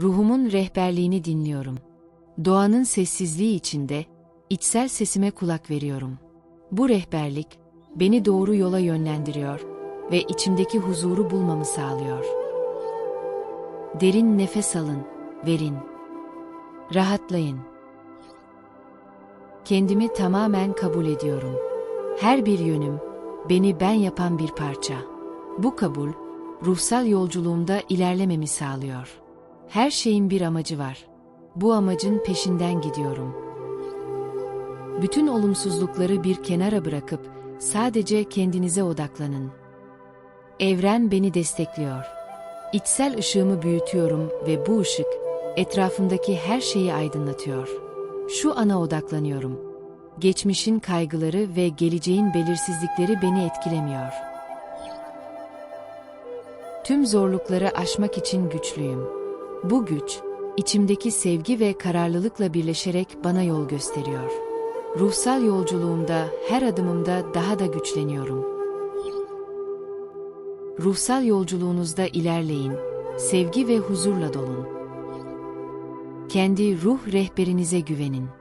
Ruhumun rehberliğini dinliyorum. Doğanın sessizliği içinde içsel sesime kulak veriyorum. Bu rehberlik beni doğru yola yönlendiriyor ve içimdeki huzuru bulmamı sağlıyor. Derin nefes alın, verin. Rahatlayın. Kendimi tamamen kabul ediyorum. Her bir yönüm beni ben yapan bir parça. Bu kabul ruhsal yolculuğumda ilerlememi sağlıyor. Her şeyin bir amacı var. Bu amacın peşinden gidiyorum. Bütün olumsuzlukları bir kenara bırakıp sadece kendinize odaklanın. Evren beni destekliyor. İçsel ışığımı büyütüyorum ve bu ışık etrafımdaki her şeyi aydınlatıyor. Şu ana odaklanıyorum. Geçmişin kaygıları ve geleceğin belirsizlikleri beni etkilemiyor. Tüm zorlukları aşmak için güçlüyüm. Bu güç, içimdeki sevgi ve kararlılıkla birleşerek bana yol gösteriyor. Ruhsal yolculuğumda her adımımda daha da güçleniyorum. Ruhsal yolculuğunuzda ilerleyin, sevgi ve huzurla dolun. Kendi ruh rehberinize güvenin.